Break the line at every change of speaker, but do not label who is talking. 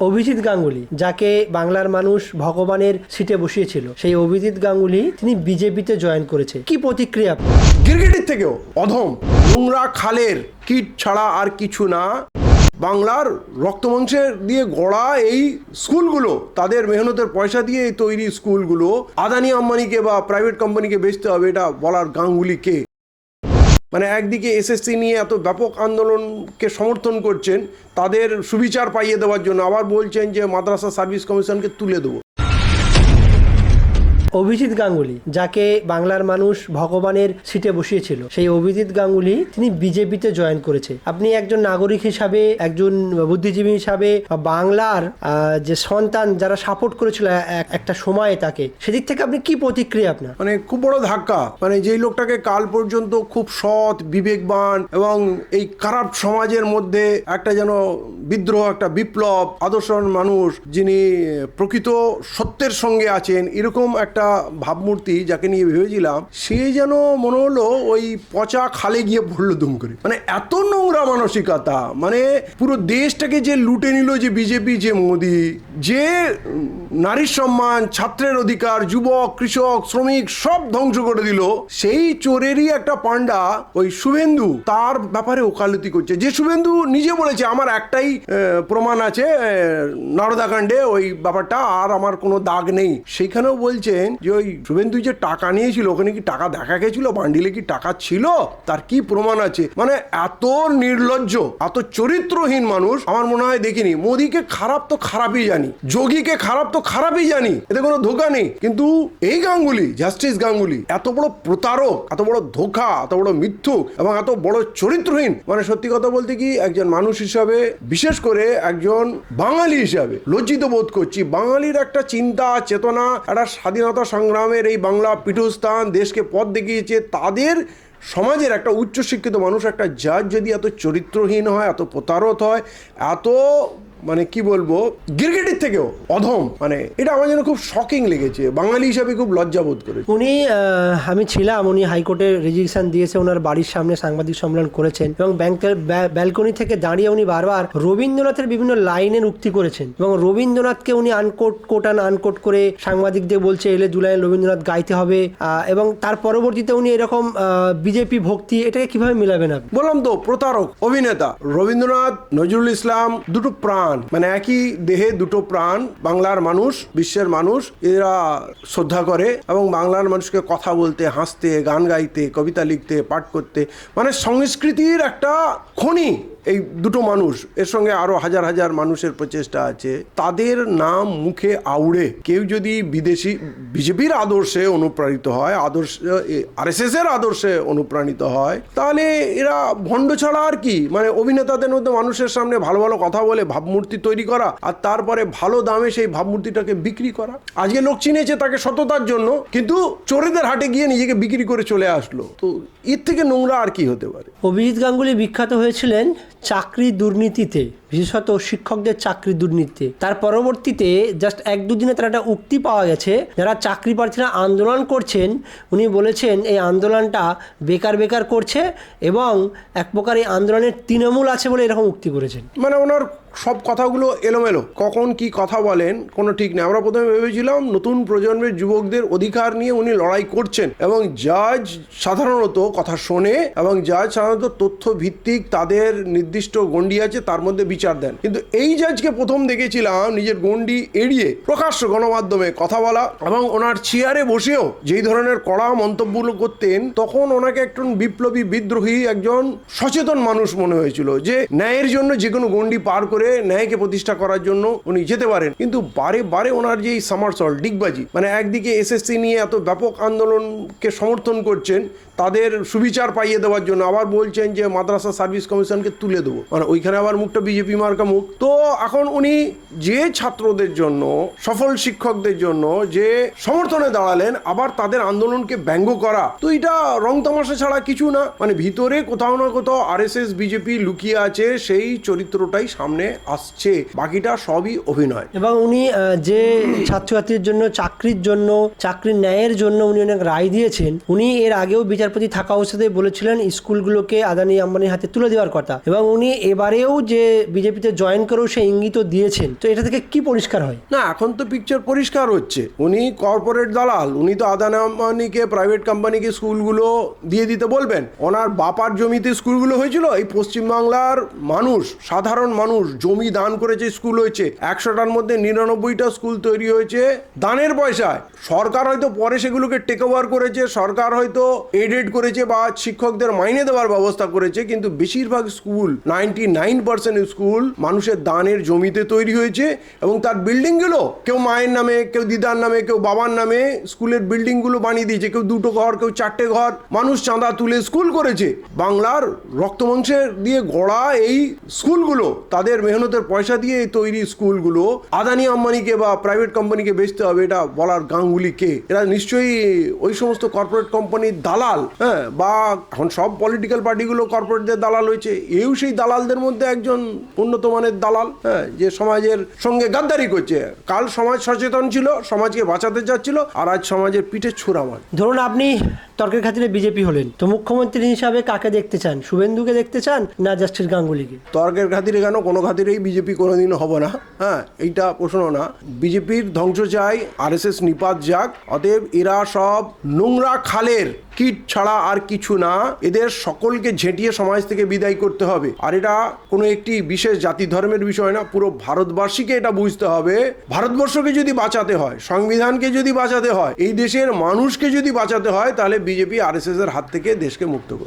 অভিজিৎ গাঙ্গুলি, যাকে বাংলার মানুষ ভগবানের সিটে বসিয়েছিল। সেই অভিজিৎ গাঙ্গুলি তিনি বিজেপিতে জয়েন করেছে। কি প্রতিক্রিয়া?
গিরগিটির থেকেও অধম। নোংরা খালের কিট ছাড়া আর কিছু না। বাংলার রক্তমাংসের দিয়ে গড়া এই স্কুলগুলো, তাদের মেহনতের পয়সা দিয়ে তৈরি স্কুলগুলো। আদানি আম্বানিকে বা প্রাইভেট কোম্পানিকে বেচতে হবে, এটা বলার গাঙ্গুলি কে মানে একদিকে এসএসসি নিয়ে এত ব্যাপক আন্দোলনকে সমর্থন করছেন, তাদের সুবিচার পাইয়ে দেওয়ার জন্য আবার বলছেন যে মাদ্রাসা সার্ভিস কমিশনকে তুলে দেবো।
অভিজিৎ গাঙ্গুলি, যাকে বাংলার মানুষ ভগবানের সিটে বসিয়েছিল। সেই অভিজিৎ গাঙ্গুলি তিনি বিজেপিতে জয়েন করেছে। আপনি একজন নাগরিক হিসাবে, একজন বুদ্ধিজীবী হিসাবে বাংলার যে সন্তান যারা সাপোর্ট করেছিল এক- একটা সময়ে তাকে, সেদিক থেকে আপনি কি প্রতিক্রিয়া আপনার?
মানে খুব বড় ধাক্কা। মানে যেই লোকটাকে কাল পর্যন্ত খুব সৎ, বিবেকবান এবং এই খারাপ সমাজের মধ্যে একটা যেন বিদ্রোহ, একটা বিপ্লব, আদর্শবান মানুষ যিনি প্রকৃত সত্যের সঙ্গে আছেন, এরকম একটা ভাবমূর্তি যাকে নিয়ে ভেবেছিলাম, সে যেন মনে হলো ওই পচা খালে গিয়ে পড়ল দুম করে। মানে এত নোংরা মানসিকতা মানে পুরো দেশটাকে যে লুটে নিল যে বিজেপি, যে মোদি, যে নারীর সম্মান, ছাত্রের অধিকার, যুবক, কৃষক, শ্রমিক, সব ধ্বংস করে দিল। সেই চোরেরই একটা পান্ডা ওই শুভেন্দু, তার ব্যাপারে ওকালতি করছে। যে শুভেন্দু নিজে বলেছে, আমার একটাই প্রমাণ আছে নরদাকাণ্ডে ওই ব্যাপারটা, আর আমার কোনো দাগ নেই। সেইখানেও বলছেন যে ওই শুভেন্দু যে টাকা নিয়েছিল, ওখানে কি টাকা দেখা গেছিল? বান্ডিলে কি টাকা ছিল? তার কি প্রমাণ আছে? মানে এত নির্লজ্জ, এত চরিত্রহীন মানুষ আমার মনে হয় দেখিনি। মোদিকে খারাপ তো খারাপই জানি, যোগীকে খারাপ তো খারাপই জানি, এতে কোনো ধোকা নেই। কিন্তু এই গাঙ্গুলি, জাস্টিস গাঙ্গুলি, এত বড় প্রতারক, এত বড় ধোকা, এত বড় মিথ্যুক এবং এত বড় চরিত্রহীন মানে সত্যি কথা বলতে কি একজন মানুষ হিসাবে, বিশেষ করে একজন বাঙালি হিসাবে লজ্জিত বোধ করছি। বাঙালির একটা চিন্তা, চেতনা, একটা স্বাধীনতা সংগ্রামের এই বাংলা পীঠস্থান দেশকে পথ দেখিয়েছে, তাদের সমাজের একটা উচ্চশিক্ষিত মানুষ, একটা জাজ যদি এত চরিত্রহীন হয়, এত প্রতারত হয়, এত মানে কি বলব গিরগিটির থেকেও অধম। মানে এটা আমার জন্য খুব শকিং লেগেছে। বাঙালি হিসাবে খুব লজ্জাবোধ করে
উনি আমি ছিলাম উনি হাইকোর্টে রেজিগনেশন দিয়েছে ওনার বাড়ির সামনে সাংবাদিক সম্মেলন করেছেন এবং ব্যাংকের ব্যালকনি থেকে দাঁড়িয়ে উনি বারবার রবীন্দ্রনাথের বিভিন্ন লাইনের উক্তি করেছেন এবং রবীন্দ্রনাথকে উনি আনকোট কোটান আনকোট করে সাংবাদিকদের বলছে এলে জুলাই রবীন্দ্রনাথ গাইতে হবে। এবং তার পরবর্তীতে উনি এরকম বিজেপি ভক্তি এটাকে কীভাবে মিলাবেন আপনি?
বললাম তো প্রতারক অভিনেতা। রবীন্দ্রনাথ নজরুল ইসলাম দুটো প্রাণ। মানে একই দেহে দুটো প্রাণ, বাংলার মানুষ, বিশ্বের মানুষ, এরা শ্রদ্ধা করে এবং বাংলার মানুষকে কথা বলতে, হাসতে, গান গাইতে, কবিতা লিখতে, পাঠ করতে মানে সংস্কৃতির একটা খনি। এই দুটো মানুষ, এর সঙ্গে আরও হাজার হাজার মানুষের প্রচেষ্টা আছে, তাদের নাম মুখে আউড়ে। কেউ যদি বিদেশি, বিজেপির আদর্শে অনুপ্রাণিত হয়, আদর্শ আর এস এর আদর্শে অনুপ্রাণিত হয়, তাহলে এরা ভণ্ড ছাড়া আর কি? মানে অভিনেতাদের মধ্যে মানুষের সামনে ভালো ভালো কথা বলে ভাবমূর্তি তৈরি করা, আর তারপরে ভালো দামে সেই ভাবমূর্তিটাকে বিক্রি করা। আজকে লোক চিনেছে তাকে সততার জন্য, কিন্তু চোরেদের হাটে গিয়ে নিজেকে বিক্রি করে চলে আসলো। তো এর থেকে নোংরা আর কি হতে পারে?
অভিজিৎ গাঙ্গুলি বিখ্যাত হয়েছিলেন চাকরি দুর্নীতিতে বিশেষত শিক্ষকদের চাকরি দুর্নীতিতে। তার পরবর্তীতে জাস্ট এক দুদিনে তার একটা উক্তি পাওয়া গেছে, যারা চাকরি প্রার্থীরা আন্দোলন করছেন, উনি বলেছেন এই আন্দোলনটা বেকার বেকার করছে এবং এক প্রকার এই আন্দোলনের তৃণমূল আছে বলে এরকম উক্তি করেছেন।
মানে ওনার সব কথাগুলো এলোমেলো, কখন কি কথা বলেন কোনো ঠিক নেই। আমরা প্রথমে ভেবেছিলাম নতুন প্রজন্মের যুবকদের অধিকার নিয়ে উনি লড়াই করছেন এবং জাজ সাধারণত কথা শোনে এবং জাজ সাধারণত তথ্য ভিত্তিক তাদের নির্দিষ্ট গণ্ডি আছে, তার মধ্যে বিচার দেন। কিন্তু এই জাজকে প্রথম দেখেছিলাম নিজের গণ্ডি এড়িয়ে প্রকাশ্য গণমাধ্যমে কথা বলা এবং ওনার চেয়ারে বসেও যেই ধরনের কড়া মন্তব্যগুলো করতেন, তখন ওনাকে একজন বিপ্লবী, বিদ্রোহী একজন সচেতন মানুষ মনে হয়েছিল যে ন্যায়ের জন্য যে কোনো গণ্ডি পার করে ন্যায়কে প্রতিষ্ঠা করার জন্য উনি যেতে পারেন। কিন্তু বারে বারে ওনার যে সামারসল ডিগবাজি মানে একদিকে এসএসসি নিয়ে এত ব্যাপক আন্দোলনকে সমর্থন করছেন, তাদের সুবিচার পাইয়ে দেওয়ার জন্য আবার বলছেন যে মাদ্রাসা সার্ভিস কমিশনকে তুলে দেবো। মানে ওইখানে আবার মুখটা বিজেপি মার্কা মুখ। তো এখন উনি যে ছাত্রদের জন্য, সফল শিক্ষকদের জন্য যে সমর্থনে দাঁড়ালেন, আবার তাদের আন্দোলনকে ব্যঙ্গ করা, তো এটা রং তামাশা ছাড়া কিছু না। মানে ভিতরে কোথাও না কোথাও আরএসএস, বিজেপি লুকিয়ে আছে, সেই চরিত্রটাই সামনে আসছে। বাকিটা সবই অভিনয়।
এবং উনি যে ছাত্রছাত্রীর জন্য, চাকরির জন্য চাকরির ন্যায়ের জন্য উনি অনেক রায় দিয়েছেন, উনি এর আগেও বিচারপতি থাকা অবস্থাতে বলেছিলেন, স্কুলগুলোকে আদানি আম্বানির হাতে তুলে দেওয়ার কথা। এবং উনি এবারেও যে বিজেপিতে জয়েন করেও সে ইঙ্গিত দিয়েছেন। তো এটা থেকে কি পরিষ্কার হয়?
না, এখন তো পিকচার পরিষ্কার হচ্ছে। উনি কর্পোরেট দালাল, উনি তো আদানি আম্বানিকে প্রাইভেট কোম্পানিকে স্কুলগুলো দিয়ে দিতে বলবেন। ওনার বাপার জমিতে স্কুলগুলো হয়েছিল, এই পশ্চিমবাংলার মানুষ, সাধারণ মানুষ, জমি দান করেছে, স্কুল হয়েছে। একশোটার মধ্যে নিরানব্বইটা স্কুল তৈরি হয়েছে দানের পয়সায়। সরকার হয়তো পরে সেগুলোকে টেক ওভার করেছে, সরকার হয়তো এডেড করেছে বা শিক্ষকদের মাইনে দেওয়ার ব্যবস্থা করেছে, কিন্তু বেশিরভাগ school ninety nine percent school মানুষের দানের জমিতে তৈরি হয়েছে এবং তার বিল্ডিংগুলো কেউ মায়ের নামে, কেউ দিদার নামে, কেউ বাবার নামে স্কুলের বিল্ডিংগুলো বানিয়ে দিয়েছে। কেউ দুটো ঘর, কেউ চারটে ঘর, মানুষ চাঁদা তুলে স্কুল করেছে। বাংলার রক্তমাংসের দিয়ে গড়া এই স্কুলগুলো, তাদের মেহনতের পয়সা দিয়ে তৈরি স্কুলগুলো, আদানি আম্বানিকে বা প্রাইভেট কোম্পানিকে বেচতে হবে, এটা বলার গাঙ্গুলি কে? এরা নিশ্চয়ই ওই সমস্ত কর্পোরেট কোম্পানির দালাল হ্যাঁ বা এখন সব পলিটিক্যাল পার্টিগুলো কর্পোরেটদের দালাল হয়েছে। এও সেই দালালদের মধ্যে একজন উন্নত মানের দালাল হ্যাঁ যে সমাজের সঙ্গে গাদ্দারি করছে। কাল সমাজ সচেতন ছিল, সমাজকে বাঁচাতে যাচ্ছিল আর আজ সমাজের পিঠে ছুরা মার
ধরুন আপনি তর্কের খাতিরে বিজেপি হলেন। তো মুখ্যমন্ত্রী হিসাবে কাকে দেখতে চান? শুভেন্দুকে দেখতে চান না জাস্টিস গাঙ্গুলিকে?
তর্কের খাতিরে কেন? কোনো খাতিরেই বিজেপি কোনোদিন হবে না। হ্যাঁ এইটা প্রশ্ন না। বিজেপির ধ্বংস চাই আর এস এস নিপাত যাক। অতএব এরা সব নোংরা খালের কিট ছাড়া আর কিছু না। এদের সকলকে ঝেঁটিয়ে সমাজ থেকে বিদায় করতে হবে। আর এটা কোনো একটি বিশেষ জাতি ধর্মের বিষয় না, পুরো ভারতবাসীকে এটা বুঝতে হবে। ভারতবর্ষকে যদি বাঁচাতে হয়, সংবিধানকে যদি বাঁচাতে হয়, এই দেশের মানুষকে যদি বাঁচাতে হয়, তাহলে বিজেপি আর এর হাত থেকে দেশকে মুক্ত করবে